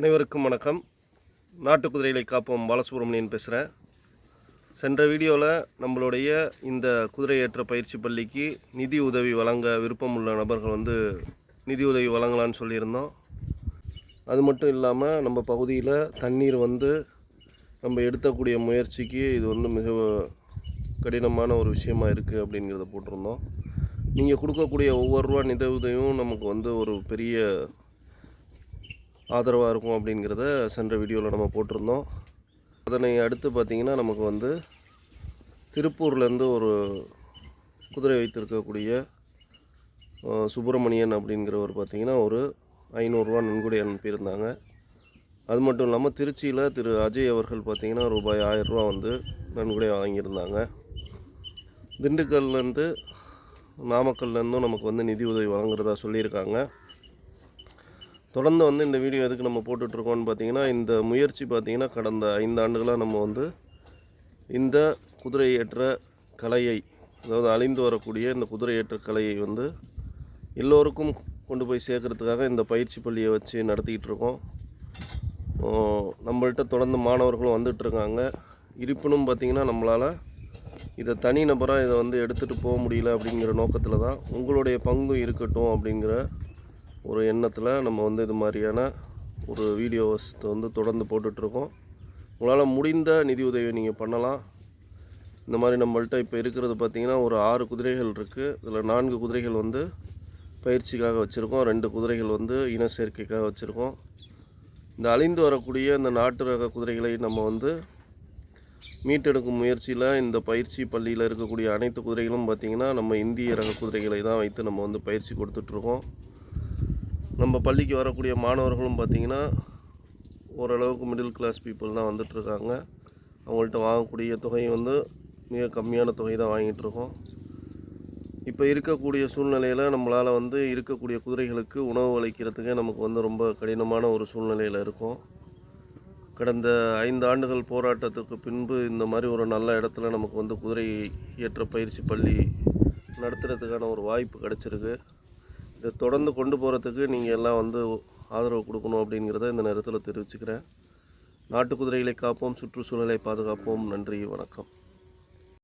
அனைவருக்கும் வணக்கம். நாட்டு குதிரைகளை காப்போம். பாலசுப்ரமணியன் பேசுகிறேன் சென்ற வீடியோவில் நம்மளுடைய இந்த குதிரை ஏற்ற பயிற்சி பள்ளிக்கு நிதி உதவி வழங்க விருப்பம் உள்ள நபர்கள் வந்து நிதி உதவி வழங்கலான்னு சொல்லியிருந்தோம். அது மட்டும் இல்லாமல் நம்ம பகுதியில் தண்ணீர் வந்து நம்ம எடுத்தக்கூடிய முயற்சிக்கு இது வந்து மிக கடினமான ஒரு விஷயமா இருக்குது அப்படிங்கிறத போட்டிருந்தோம். நீங்கள் கொடுக்கக்கூடிய ஒவ்வொரு ரூபா நிதி உதவியும் நமக்கு வந்து ஒரு பெரிய ஆதரவாக இருக்கும் அப்படிங்கிறத சென்ற வீடியோவில் நம்ம போட்டிருந்தோம். அதனை அடுத்து பார்த்திங்கன்னா நமக்கு வந்து திருப்பூர்லேருந்து ஒரு குதிரை வைத்திருக்கக்கூடிய சுப்பிரமணியன் அப்படிங்கிறவர் பார்த்திங்கன்னா ஒரு ஐநூறுரூவா நன்கொடை அனுப்பியிருந்தாங்க. அது மட்டும் இல்லாமல் திருச்சியில் திரு அஜய் அவர்கள் பார்த்திங்கன்னா ரூபாய் ஆயிரரூவா வந்து நன்கொடை வாங்கியிருந்தாங்க. திண்டுக்கல்லேருந்து நாமக்கல்லேருந்தும் நமக்கு வந்து நிதி உதவி வழங்குறதா சொல்லியிருக்காங்க. தொடர்ந்து வந்து இந்த வீடியோ எதுக்கு நம்ம போட்டுட்ருக்கோம்னு பார்த்தீங்கன்னா இந்த முயற்சி பார்த்தீங்கன்னா கடந்த ஐந்து ஆண்டுகளாக நம்ம வந்து இந்த குதிரை ஏற்ற கலையை அதாவது அழிந்து வரக்கூடிய இந்த குதிரை ஏற்ற கலையை வந்து எல்லோருக்கும் கொண்டு போய் சேர்க்குறதுக்காக இந்த பயிற்சி பள்ளியை வச்சு நடத்திக்கிட்டு இருக்கோம் நம்மள்கிட்ட நம்மள்ட்ட தொடர்ந்து மாணவர்களும் வந்துட்டுருக்காங்க இருப்பினும் பார்த்திங்கன்னா நம்மளால் இதை தனி நபராக இதை வந்து எடுத்துகிட்டு போக முடியல அப்படிங்கிற நோக்கத்தில் தான் உங்களுடைய பங்கும் இருக்கட்டும் அப்படிங்கிற ஒரு எண்ணத்தில் நம்ம வந்து இது மாதிரியான ஒரு வீடியோஸ் வந்து தொடர்ந்து போட்டுட்ருக்கோம். உங்களால் முடிந்த நிதி உதவி நீங்கள் பண்ணலாம். இந்த மாதிரி நம்மள்கிட்ட இப்போ இருக்கிறது பார்த்திங்கன்னா ஒரு ஆறு குதிரைகள் இருக்குது இதில் நான்கு குதிரைகள் வந்து பயிற்சிக்காக வச்சுருக்கோம். ரெண்டு குதிரைகள் வந்து இன சேர்க்கைக்காக வச்சுருக்கோம். இந்த அழிந்து வரக்கூடிய இந்த நாட்டு ரக குதிரைகளை நம்ம வந்து மீட்டெடுக்கும் முயற்சியில் இந்த பயிற்சி பள்ளியில் இருக்கக்கூடிய அனைத்து குதிரைகளும் பார்த்திங்கன்னா நம்ம இந்திய ரக குதிரைகளை தான் வைத்து நம்ம வந்து பயிற்சி கொடுத்துட்ருக்கோம். நம்ம பள்ளிக்கு வரக்கூடிய மாணவர்களும் பார்த்திங்கன்னா ஓரளவுக்கு மிடில் கிளாஸ் பீப்புள் தான் வந்துட்டுருக்காங்க. அவங்கள்ட்ட வாங்கக்கூடிய தொகை வந்து மிக கம்மியான தொகை தான் வாங்கிட்டுருக்கோம். இப்போ இருக்கக்கூடிய சூழ்நிலையில் நம்மளால் வந்து இருக்கக்கூடிய குதிரைகளுக்கு உணவு அளிக்கிறதுக்கே நமக்கு வந்து ரொம்ப கடினமான ஒரு சூழ்நிலையில் இருக்கும். கடந்த ஐந்து ஆண்டுகள் போராட்டத்துக்கு பின்பு இந்த மாதிரி ஒரு நல்ல இடத்துல நமக்கு வந்து குதிரை ஏற்ற பயிற்சி பள்ளி நடத்துறதுக்கான ஒரு வாய்ப்பு கிடச்சிருக்கு. இதை தொடர்ந்து கொண்டு போகிறதுக்கு நீங்கள் எல்லாம் வந்து ஆதரவு கொடுக்கணும் அப்படிங்கிறத இந்த நேரத்தில் தெரிவிச்சுக்கிறேன். நாட்டு குதிரைகளை காப்போம் சுற்றுச்சூழலை பாதுகாப்போம். நன்றி வணக்கம்.